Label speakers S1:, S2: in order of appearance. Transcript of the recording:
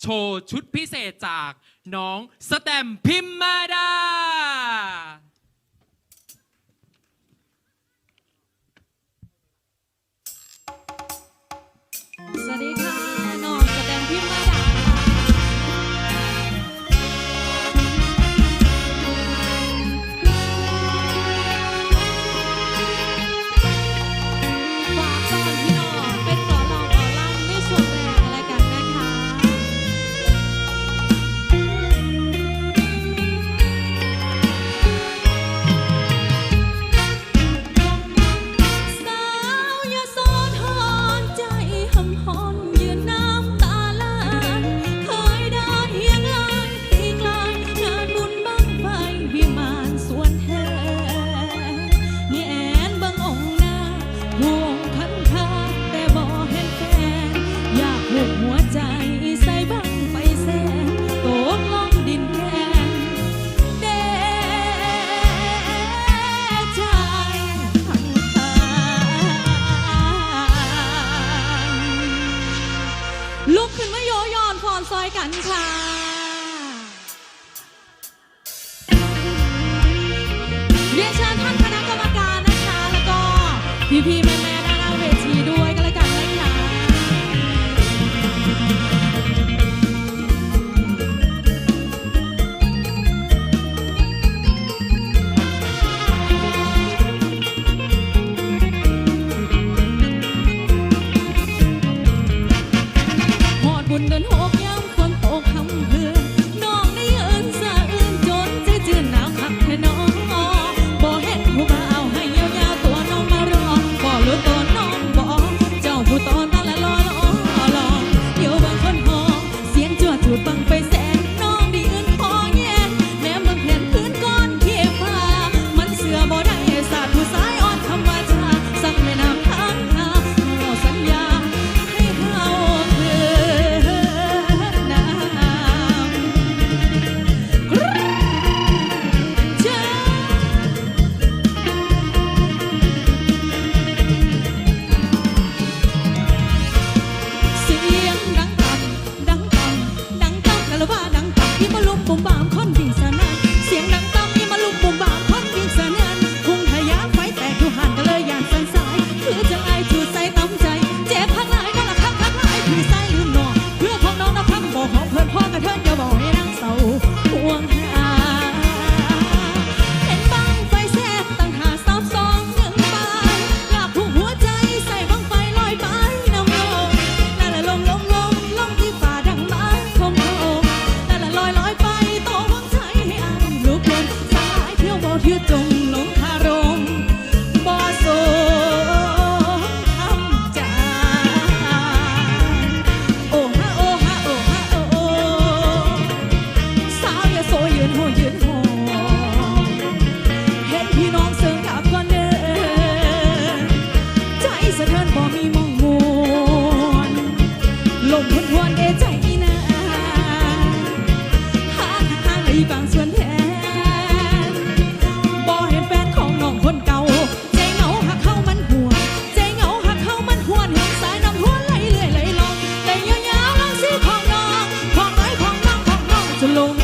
S1: โชว์ชุดพิเศษจากน้องสแตมพิมมาดา
S2: อั ลมวนวนเอใจนาหาทางในบางส่วนแทนบ่เห็นแฟนของน้องคนเก่า ใจเหงาหักเข้ามันหัว ใจเหงาหักเข้ามันหวนเห็นสายน้ำหัวไหลเรื่อยไหลลงแต่ยาวๆลองสิของน้อง ของน้อยของน้องของน้องจะลง